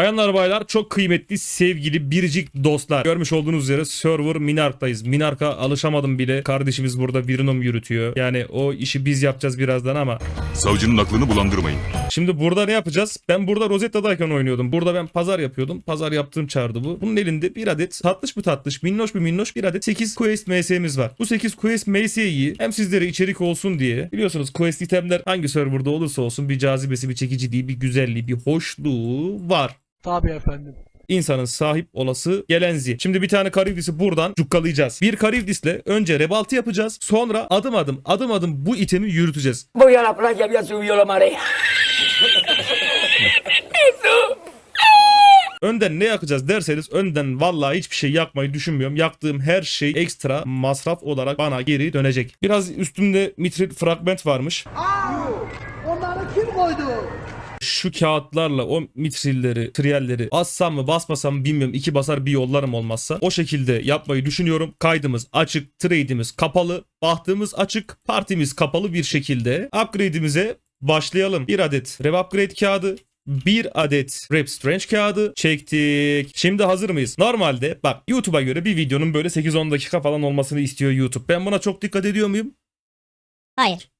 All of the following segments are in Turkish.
Bayanlar baylar çok kıymetli sevgili biricik dostlar. Görmüş olduğunuz üzere server Minark'tayız. Minark'a alışamadım bile. Kardeşimiz burada Virinom yürütüyor. Yani o işi biz yapacağız birazdan ama. Savcının aklını bulandırmayın. Şimdi burada ne yapacağız? Ben burada Rosetta'dayken oynuyordum. Burada ben pazar yapıyordum. Pazar yaptığım çağrıdı bu. Bunun elinde bir adet tatlış bir tatlış, minnoş bir minnoş bir adet 8 quest MS'miz var. Bu 8 quest MS'yi hem sizlere içerik olsun diye biliyorsunuz quest itemler hangi serverda olursa olsun bir cazibesi, bir çekiciliği, bir güzelliği, bir hoşluğu var. Tabii efendim. insanın sahip olası gelenzi. Şimdi bir tane Karivdis'i buradan cukkalayacağız. Bir Karivdis'le önce rebaltı yapacağız. Sonra adım adım adım adım bu itemi yürüteceğiz. Voy a la playa, la marea. Önden ne yakacağız derseniz önden vallahi hiçbir şey yakmayı düşünmüyorum. Yaktığım her şey ekstra masraf olarak bana geri dönecek. Biraz üstümde mitril fragment varmış. Onları kim koydu? Şu kağıtlarla o mitrilleri, triyelleri bassam mı basmasam mı bilmiyorum. İki basar bir yollarım olmazsa. O şekilde yapmayı düşünüyorum. Kaydımız açık, trade'imiz kapalı, bahtımız açık, partimiz kapalı bir şekilde upgrade'imize başlayalım. Bir adet rev upgrade kağıdı, bir adet Rap Strange kağıdı çektik. Şimdi hazır mıyız? Normalde bak YouTube'a göre bir videonun böyle 8-10 dakika falan olmasını istiyor YouTube. Ben buna çok dikkat ediyor muyum? Hayır.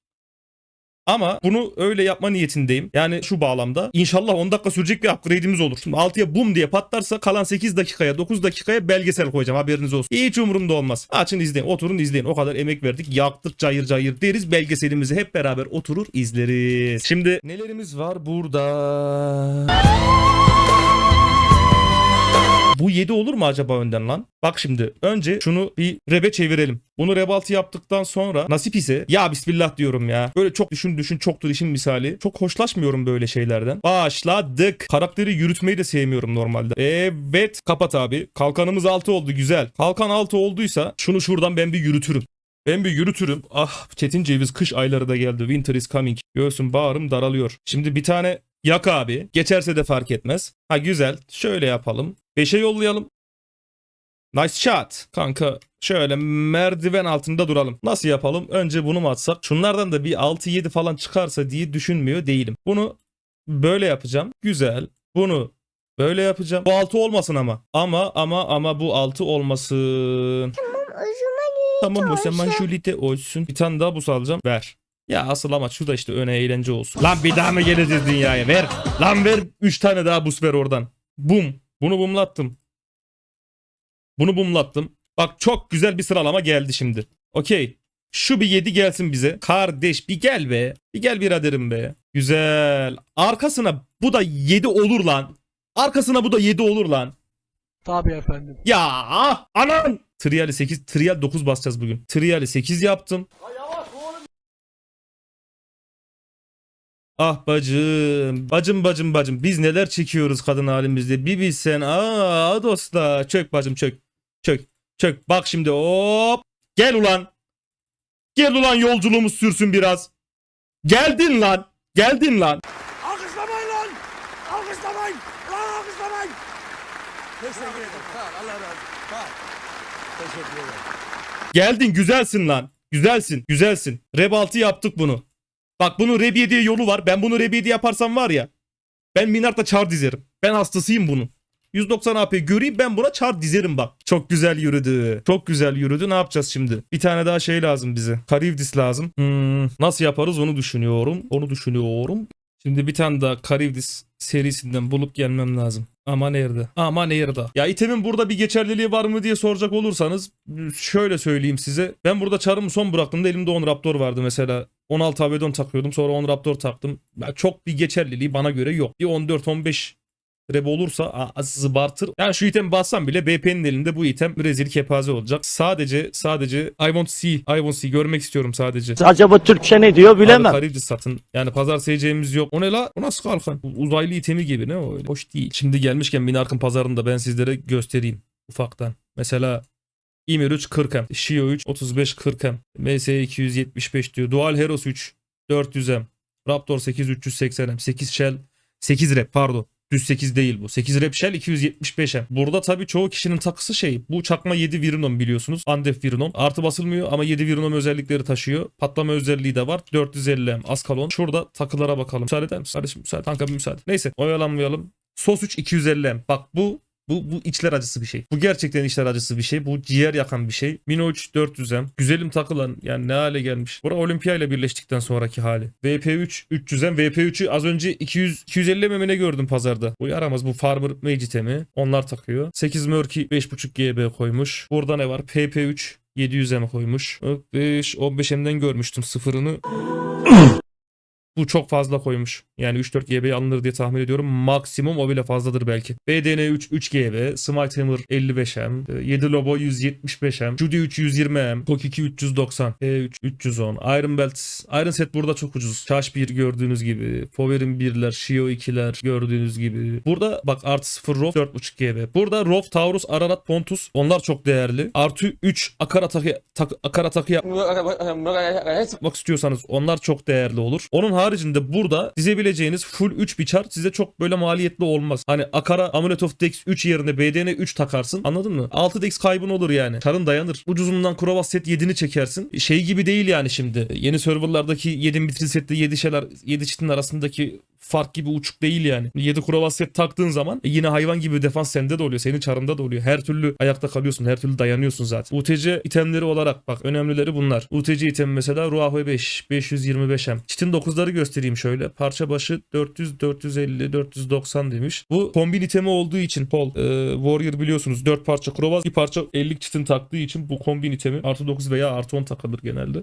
Ama bunu öyle yapma niyetindeyim. Yani şu bağlamda inşallah 10 dakika sürecek bir upgrade'imiz olur. Şimdi 6'ya bum diye patlarsa kalan 8 dakikaya 9 dakikaya belgesel koyacağım haberiniz olsun. Hiç umurumda olmaz. Açın izleyin oturun izleyin. O kadar emek verdik yaktık cayır cayır deriz. Belgeselimizi hep beraber oturur izleriz. Şimdi nelerimiz var burada? Bu 7 olur mu acaba önden lan? Bak şimdi önce şunu bir rebe çevirelim. Bunu rebaltı yaptıktan sonra nasip ise ya bismillah diyorum ya. Böyle çok düşün düşün çoktur işin misali. Çok hoşlaşmıyorum böyle şeylerden. Başladık. Karakteri yürütmeyi de sevmiyorum normalde. Evet kapat abi. Kalkanımız 6 oldu güzel. Kalkan 6 olduysa şunu şuradan ben bir yürütürüm. Ben bir yürütürüm. Ah Çetin Ceviz kış ayları da geldi. Winter is coming. Göğsüm bağrım daralıyor. Şimdi bir tane yak abi. Geçerse de fark etmez. Ha güzel. Şöyle yapalım. 5'e yollayalım. Nice shot. Kanka şöyle merdiven altında duralım. Nasıl yapalım? Önce bunu mu atsak? Şunlardan da bir 6-7 falan çıkarsa diye düşünmüyor değilim. Bunu böyle yapacağım. Güzel. Bunu böyle yapacağım. Bu 6 olmasın ama. Ama ama ama bu 6 olmasın. Tamam o zaman Julite olsun. Bir tane daha buz alacağım. Ver. Ya asıl amaç şu da işte öne eğlence olsun. Lan bir daha mı geleceğiz dünyaya? Ver. Lan ver 3 tane daha buz ver oradan. Bum. Bunu bumlattım. Bunu bumlattım. Bak çok güzel bir sıralama geldi şimdi. Okey. Şu bir 7 gelsin bize. Kardeş bir gel be. Bir gel biraderim be. Güzel. Arkasına bu da 7 olur lan. Arkasına bu da 7 olur lan. Tabii efendim. Ya ah, anan. Trial'i 8, Trial 9 basacağız bugün. Trial'i 8 yaptım. Ah bacım, bacım bacım bacım biz neler çekiyoruz kadın halimizde bir bilsen aa dostlar çök bacım çök çök çök bak şimdi hop gel ulan gel ulan yolculuğumuz sürsün biraz geldin lan geldin lan Alkışlamayın lan! Alkışlamayın! Lan alkışlamayın! Teşekkür ederim. Allah razı olsun. Teşekkür ederim. Geldin güzelsin lan. Güzelsin. Güzelsin. Reb 6 yaptık bunu. Bak bunu Reb 7'ye yolu var. Ben bunu Reb 7 yaparsam var ya. Ben Minart'ta çar dizerim. Ben hastasıyım bunun. 190 AP göreyim ben buna çar dizerim bak. Çok güzel yürüdü. Çok güzel yürüdü. Ne yapacağız şimdi? Bir tane daha şey lazım bize. Karivdis lazım. Hmm, nasıl yaparız onu düşünüyorum. Onu düşünüyorum. Şimdi bir tane daha Karivdis serisinden bulup gelmem lazım. Ama nerede? Ama nerede? Ya itemin burada bir geçerliliği var mı diye soracak olursanız şöyle söyleyeyim size. Ben burada çarımı son bıraktığımda elimde 10 Raptor vardı mesela. 16 Avedon takıyordum sonra 10 Raptor taktım. Ya çok bir geçerliliği bana göre yok. Bir 14-15 Reb olursa zıbartır. Yani şu item bassam bile BP'nin elinde bu item rezil kepaze olacak. Sadece sadece I want to see, I want to see görmek istiyorum sadece. Acaba Türkçe ne diyor Abi bilemem. Karibdi satın. Yani pazar seyeceğimiz yok. O ne la? O nasıl kalkan? Uzaylı itemi gibi ne o öyle? Hoş değil. Şimdi gelmişken Minark'ın pazarını da ben sizlere göstereyim ufaktan. Mesela İmir 3 40M, Shio 3 35 40M, MS 275 diyor. Dual Heros 3 400M, Raptor 8 380M, 8 Shell 8 rep pardon. Düz 8 değil bu. 8 rep shell 275'e. Burada tabii çoğu kişinin takısı şey. Bu çakma 7 Virinom biliyorsunuz. Andef Virinom. Artı basılmıyor ama 7 Virinom özellikleri taşıyor. Patlama özelliği de var. 450 Askalon. Şurada takılara bakalım. Müsaade eder misin? Kardeşim müsaade. Kanka bir müsaade. Neyse oyalanmayalım. Sos 3 250M. Bak bu bu, bu içler acısı bir şey. Bu gerçekten içler acısı bir şey. Bu ciğer yakan bir şey. Mino 3 400M. Güzelim takılan yani ne hale gelmiş. Bura Olimpiya ile birleştikten sonraki hali. VP3 300M. VP3'ü az önce 200 250 memene gördüm pazarda. Bu yaramaz. Bu Farmer Mage mi? Onlar takıyor. 8 Murky 5.5 GB koymuş. Burada ne var? PP3 700M koymuş. 5 15M'den görmüştüm sıfırını. Bu çok fazla koymuş. Yani 3-4 GB alınır diye tahmin ediyorum. Maksimum o bile fazladır belki. BDN 3 3 GB, Smite Hammer 55M, 7 Lobo 175M, Judy 3 120M, Kok 2 390, P3 310, Iron Belt, Iron Set burada çok ucuz. Charge 1 gördüğünüz gibi, Power'in 1'ler, Shio 2'ler gördüğünüz gibi. Burada bak artı 0 ROF 4.5 GB. Burada ROF, Taurus, Ararat, Pontus onlar çok değerli. Artı 3 akar atakı, tak, akar atakı yap- yapmak istiyorsanız onlar çok değerli olur. Onun haricinde burada dizebileceğiniz full 3 bir chart size çok böyle maliyetli olmaz. Hani Akara Amulet of Dex 3 yerine BDN 3 takarsın. Anladın mı? 6 Dex kaybın olur yani. Char'ın dayanır. Ucuzundan Krovas set 7'ni çekersin. Şey gibi değil yani şimdi. Yeni serverlardaki 7 bitril sette 7 şeyler 7 çitin arasındaki fark gibi uçuk değil yani. 7 Krovas set taktığın zaman e, yine hayvan gibi defans sende de oluyor. Senin çarında da oluyor. Her türlü ayakta kalıyorsun. Her türlü dayanıyorsun zaten. UTC itemleri olarak bak önemlileri bunlar. UTC itemi mesela Ruahu 5 525M. Çitin 9'ları göstereyim şöyle. Parça başı 400 450 490 demiş. Bu kombin itemi olduğu için Paul e, Warrior biliyorsunuz 4 parça Krovaz bir parça 50 çitin taktığı için bu kombin itemi artı 9 veya artı 10 takılır genelde.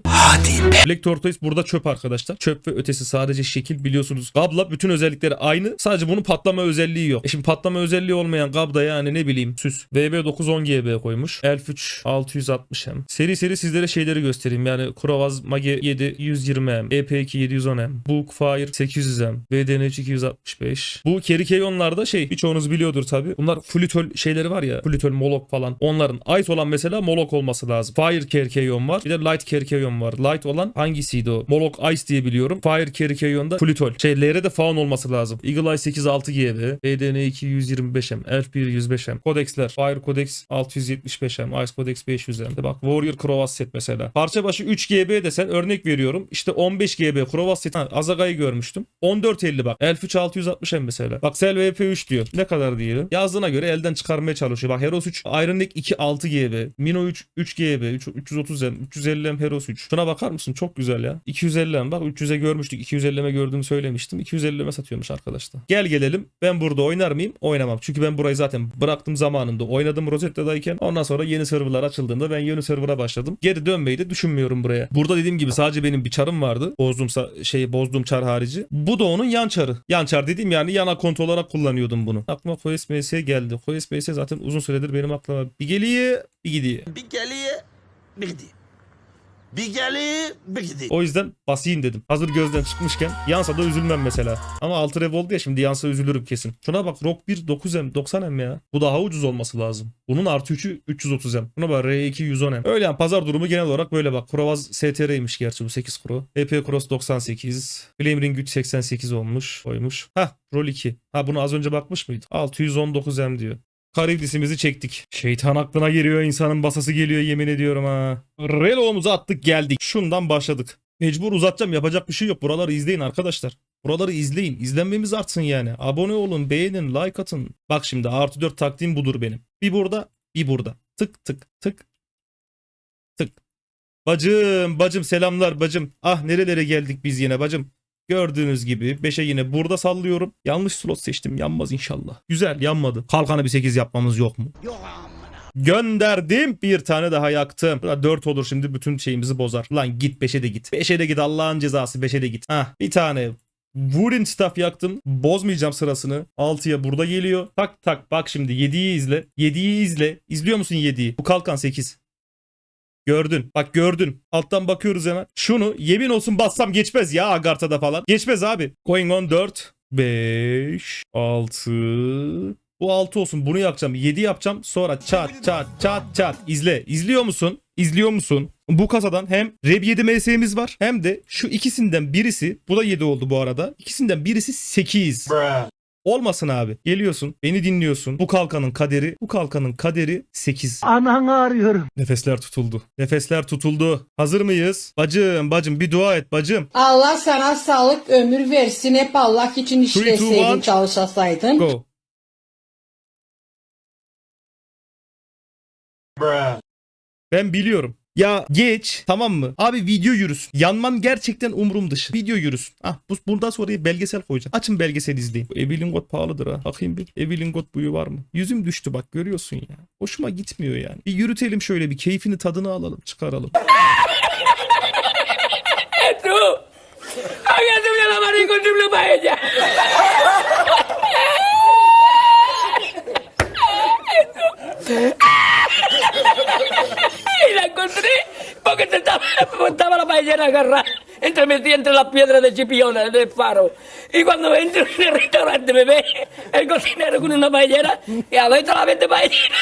Black Tortoise burada çöp arkadaşlar. Çöp ve ötesi sadece şekil biliyorsunuz. Gabla bütün özellikleri aynı. Sadece bunun patlama özelliği yok. E şimdi patlama özelliği olmayan Gabda yani ne bileyim süs. VB 910 GB koymuş. Elf 3 660M. Seri seri sizlere şeyleri göstereyim. Yani Kurovaz Mage 7 120M. EP2 710M. Book Fire 800M. VDN3 265. Bu Kerikeyonlarda şey birçoğunuz biliyordur tabi. Bunlar Flütol şeyleri var ya. Flütol Molok falan. Onların ait olan mesela Molok olması lazım. Fire Kerikeyon var. Bir de Light Kerikeyon var. Light olan hangisiydi o? Molok Ice diye biliyorum. Fire Kerikeyon'da Flütol. Şey L'de de faun olması lazım. Eagle Eye 8 6 GB. BDN 2 125M. Elf 1 105M. Kodexler. Fire Codex 675M. Ice Codex 500M. De bak Warrior Krovas set mesela. Parça başı 3 GB desen örnek veriyorum. İşte 15 GB Krovas set. Azaga'yı görmüştüm. 1450 bak. Elf 3 660M mesela. Bak Sel VP3 diyor. Ne kadar diyelim? Yazdığına göre elden çıkarmaya çalışıyor. Bak Heros 3 Iron Neck 2 6 GB. Mino 3 3 GB. 3, 330M. 350M Heros 3. Şuna bakar mısın? Çok güzel ya. 250M bak 300'e görmüştük. 250M gördüğümü söylemiştim. 250'me satıyormuş arkadaşlar. Gel gelelim. Ben burada oynar mıyım? Oynamam. Çünkü ben burayı zaten bıraktım zamanında. Oynadım Rosetta'dayken. Ondan sonra yeni serverlar açıldığında ben yeni server'a başladım. Geri dönmeyi de düşünmüyorum buraya. Burada dediğim gibi sadece benim bir çarım vardı. Bozduğum şey bozduğum çar harici. Bu da onun yan çarı. Yan çar dediğim yani yan akont olarak kullanıyordum bunu. Aklıma Koyes MS geldi. Koyes MS zaten uzun süredir benim aklıma bir geliyor bir gidiyor. Bir geliyor, bir gidiyor. Bir geliyor, bir gidiyor. O yüzden basayım dedim. Hazır gözden çıkmışken yansa da üzülmem mesela. Ama 6 rev oldu ya şimdi yansa üzülürüm kesin. Şuna bak Rock 1 9M 90M ya. Bu daha ucuz olması lazım. Bunun artı 3'ü 330M. Buna bak R2 110M. Öyle yani pazar durumu genel olarak böyle bak. Krovaz STR'ymiş gerçi bu 8 Pro. EP Cross 98. Flame Ring güç 88 olmuş. Koymuş. Hah Roll 2. Ha bunu az önce bakmış mıydık? 619M diyor. Karibdisimizi çektik. Şeytan aklına geliyor insanın basası geliyor yemin ediyorum ha. Relo'muzu attık geldik. Şundan başladık. Mecbur uzatacağım yapacak bir şey yok. Buraları izleyin arkadaşlar. Buraları izleyin. İzlenmemiz artsın yani. Abone olun, beğenin, like atın. Bak şimdi artı 4 taktiğim budur benim. Bir burada, bir burada. Tık tık tık. Tık. Bacım, bacım selamlar bacım. Ah nerelere geldik biz yine bacım. Gördüğünüz gibi 5'e yine burada sallıyorum. Yanlış slot seçtim. Yanmaz inşallah. Güzel yanmadı. Kalkanı bir 8 yapmamız yok mu? Yok. Gönderdim. Bir tane daha yaktım. 4 olur şimdi bütün şeyimizi bozar. Lan git 5'e de git. 5'e de git Allah'ın cezası 5'e de git. Hah bir tane Wooden staff yaktım. Bozmayacağım sırasını. 6'ya burada geliyor. Tak tak bak şimdi 7'yi izle. 7'yi izle. İzliyor musun 7'yi? Bu kalkan 8. Gördün. Bak gördün. Alttan bakıyoruz hemen. Şunu yemin olsun bassam geçmez ya Agartha'da falan. Geçmez abi. Going on 4. 5. 6. Bu 6 olsun. Bunu yakacağım. 7 yapacağım. Sonra çat çat çat çat. İzle. İzliyor musun? İzliyor musun? Bu kasadan hem Reb 7 MS'miz var hem de şu ikisinden birisi bu da 7 oldu bu arada. İkisinden birisi 8. Olmasın abi. Geliyorsun. Beni dinliyorsun. Bu kalkanın kaderi. Bu kalkanın kaderi 8. Ananı arıyorum. Nefesler tutuldu. Nefesler tutuldu. Hazır mıyız? Bacım bacım bir dua et bacım. Allah sana sağlık ömür versin. Hep Allah için Three, two, işleseydin çalışasaydın. Go. Ben biliyorum. Ya geç tamam mı? Abi video yürüsün. Yanman gerçekten umurum dışı. Video yürüsün. Ah bu, bundan sonra belgesel koyacağım. Açın belgesel izleyin. Bu Evelyn God pahalıdır ha. Bakayım bir. Evelyn God buyu var mı? Yüzüm düştü bak görüyorsun ya. Hoşuma gitmiyor yani. Bir yürütelim şöyle bir keyfini tadını alalım çıkaralım. ¡Tú! ¡Haga subir la mano y contribuye para ella! y la encontré porque te estaba, estaba la paellera agarrada entre metida entre las piedras de Chipiona del faro. Y cuando entro en el restaurante me ve el cocinero con una paellera y a ver la vende paellera.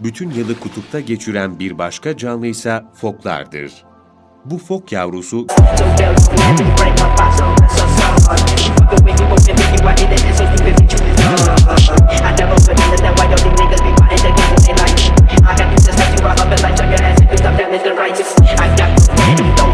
bütün yılı kutupta geçiren bir başka canlı ise foklardır. Bu fok yavrusu I've got to stand, don't